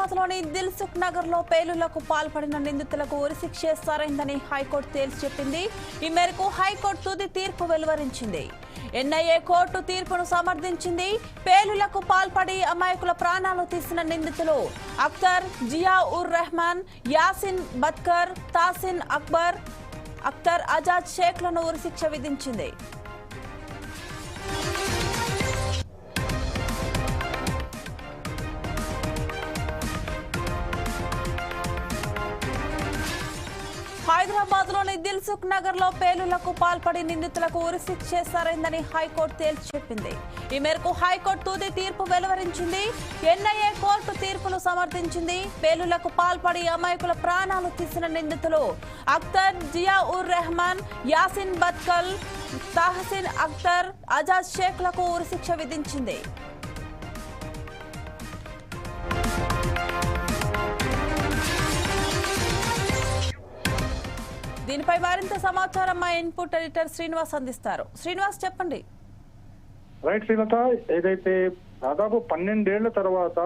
హైదరాబాద్లోని దిల్సుఖ్ నగర్లో పేలులకు పాల్పడిన నిందితులకు ఉరిశిక్ష సరైందని హైకోర్టు తేల్చి చెప్పింది. ఈ మేరకు హైకోర్టు తుది తీర్పు వెలువరించింది. ఎన్ఐఏ కోర్టు తీర్పును సమర్థించింది. పేలులకు పాల్పడి అమాయకుల ప్రాణాలు తీసిన నిందితులు అఖ్తర్ జియా ఉర్ రెహమాన్ యాసిన్ బత్కర్ తాసిన్ అక్బర్ అఖ్తర్ ఆజాద్ షేక్లను ఉరిశిక్ష విధించింది. హైదరాబాద్లోని దిల్సుఖ్ నగర్లో పేలులకు పాల్పడి నిందితులకు ఉరిశిక్ష సరైందని హైకోర్టు తేల్చి చెప్పింది ఈ మేరకు హైకోర్టు తుది తీర్పు వెలువరించింది. ఎన్ఐఏ కోర్టు తీర్పును సమర్థించింది. పేలులకు పాల్పడి అమాయకుల ప్రాణాలు తీసిన నిందితులు అఖ్తర్ జియా ఉర్ రెహమాన్ యాసిన్ బత్కల్ తహసిన్ అఖ్తర్ షేక్ షేక్లకు ఉరిశిక్ష విధించింది. దీనిపై మరింత సమాచారం మా ఇన్పుట్ ఎడిటర్ శ్రీనివాస్ అందిస్తారు. శ్రీనివాస్ చెప్పండి. రైట్ శ్రీలత ఏదైతే దాదాపు పన్నెండేళ్ళ తర్వాత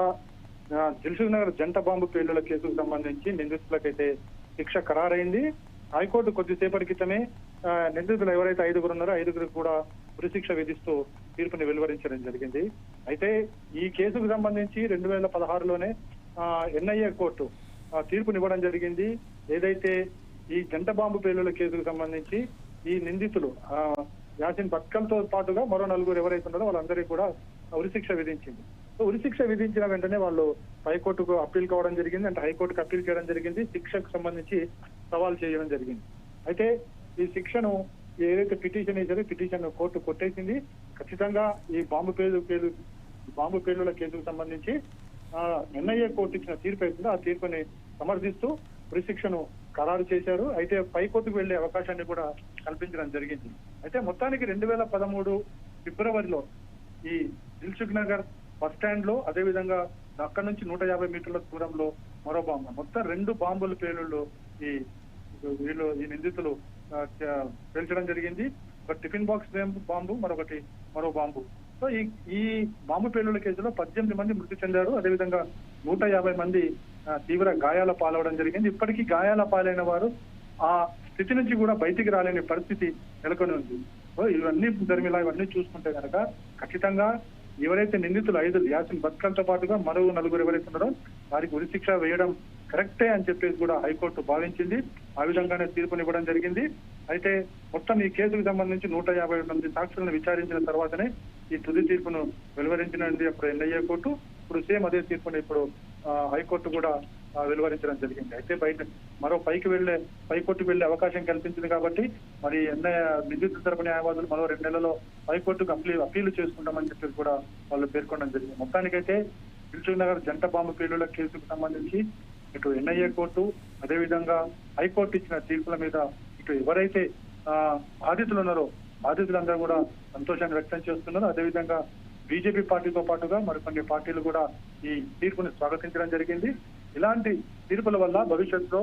దిల్సుఖ్ నగర్ జంట బాంబు పేలుల కేసుకు సంబంధించి నిందితులకైతే శిక్ష ఖరారైంది. హైకోర్టు కొద్దిసేపటి క్రితమే నిందితులు ఎవరైతే ఐదుగురు ఉన్నారో ఐదుగురికి కూడా ఉరిశిక్ష విధిస్తూ తీర్పుని వెలువరించడం జరిగింది. అయితే ఈ కేసుకు సంబంధించి రెండు వేల పదహారులోనే ఎన్ఐఏ కోర్టు తీర్పునివ్వడం జరిగింది. ఏదైతే ఈ జంట బాంబు పేలుల కేసుకు సంబంధించి ఈ నిందితులు ఆ, యాసిన్ బత్కల్తో పాటుగా మరో నలుగురు ఎవరైతే ఉన్నారో వాళ్ళందరికీ కూడా ఉరిశిక్ష విధించింది. సో ఉరిశిక్ష విధించిన వెంటనే వాళ్ళు హైకోర్టుకు అప్పీల్ కావడం జరిగింది. అంటే హైకోర్టుకు అప్పీల్ చేయడం జరిగింది. శిక్షకు సంబంధించి సవాల్ చేయడం జరిగింది. అయితే ఈ శిక్షను ఏదైతే పిటిషన్ వేసారో పిటిషన్ కోర్టు కొట్టేసింది. ఖచ్చితంగా ఈ బాంబు పేలు పేలు బాంబు పేలుల కేసుకు సంబంధించి ఎన్ఐఏ కోర్టు ఇచ్చిన తీర్పు అవుతుందో ఆ తీర్పుని సమర్థిస్తూ ఉరిశిక్షను ఖరారు చేశారు. అయితే పైకోర్టుకు వెళ్ళే అవకాశాన్ని కూడా కల్పించడం జరిగింది. అయితే మొత్తానికి రెండు వేల పదమూడు ఫిబ్రవరిలో ఈ దిల్సుఖ్ నగర్ బస్ స్టాండ్లో అదేవిధంగా అక్కడ నుంచి నూట యాభై మీటర్ల దూరంలో మరో బాంబు. మొత్తం రెండు బాంబుల పేలుళ్ళు ఈ వీళ్ళు ఈ నిందితులు పేల్చడం జరిగింది. ఒక టిఫిన్ బాక్స్ బాంబు మరొకటి మరో బాంబు. సో ఈ ఈ బాంబు పేలుళ్ళ కేసులో పద్దెనిమిది మంది మృతి చెందారు. అదేవిధంగా నూట యాభై మంది తీవ్ర గాయాల పాలవడం జరిగింది. ఇప్పటికీ గాయాల పాలైన వారు ఆ స్థితి నుంచి కూడా బయటికి రాలేని పరిస్థితి నెలకొని ఉంది. సో ఇవన్నీ ధర్మిలా ఇవన్నీ చూసుకుంటే కనుక ఖచ్చితంగా ఎవరైతే నిందితులు ఐదు యాసిన్ బత్కల్తో పాటుగా మరో నలుగురు ఎవరైతే ఉన్నారో వారికి ఉరిశిక్ష వేయడం కరెక్టే అని చెప్పేసి కూడా హైకోర్టు భావించింది. ఆ విధంగానే తీర్పునివ్వడం జరిగింది. అయితే మొత్తం ఈ కేసుకు సంబంధించి నూట యాభై మంది సాక్షులను విచారించిన తర్వాతనే ఈ తుది తీర్పును వెలువరించినది అప్పుడు ఎన్ఐఏ కోర్టు ఇప్పుడు సేమ్ అదే తీర్పును ఇప్పుడు హైకోర్టు కూడా వెలువరించడం జరిగింది. అయితే బయట మరో పైకి వెళ్ళే పైకోర్టుకు వెళ్ళే అవకాశం కల్పించింది కాబట్టి మరి ఎన్ఐ నిందితుల తరపు న్యాయవాదులు మరో రెండు నెలల్లో హైకోర్టుకు అప్పీల్ అప్పీలు చేసుకుంటామని చెప్పి కూడా వాళ్ళు పేర్కొనడం జరిగింది. మొత్తానికైతే దిల్సుఖ్ నగర్ జంట బాంబు పేలుల కేసుకు సంబంధించి ఇటు ఎన్ఐఏ కోర్టు అదేవిధంగా హైకోర్టు ఇచ్చిన తీర్పుల మీద ఇటు ఎవరైతే బాధితులు ఉన్నారో బాధితులందరూ కూడా సంతోషాన్ని వ్యక్తం చేస్తున్నారు. అదేవిధంగా బీజేపీ పార్టీతో పాటుగా మరికొన్ని పార్టీలు కూడా ఈ తీర్పుని స్వాగతించడం జరిగింది. ఇలాంటి తీర్పుల వల్ల భవిష్యత్తులో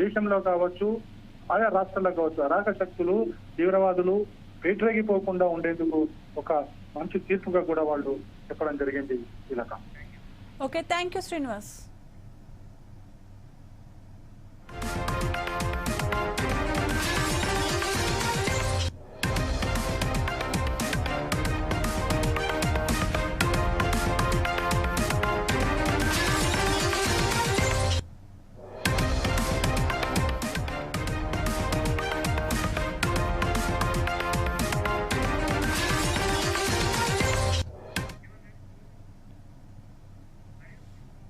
దేశంలో కావచ్చు ఆయా రాష్ట్రాల్లో కావచ్చు అరాక శక్తులు తీవ్రవాదులు పేటరేగిపోకుండా ఉండేందుకు ఒక మంచి తీర్పుగా కూడా వాళ్ళు చెప్పడం జరిగింది. ఇలాక ఓకే థ్యాంక్ యూ శ్రీనివాస్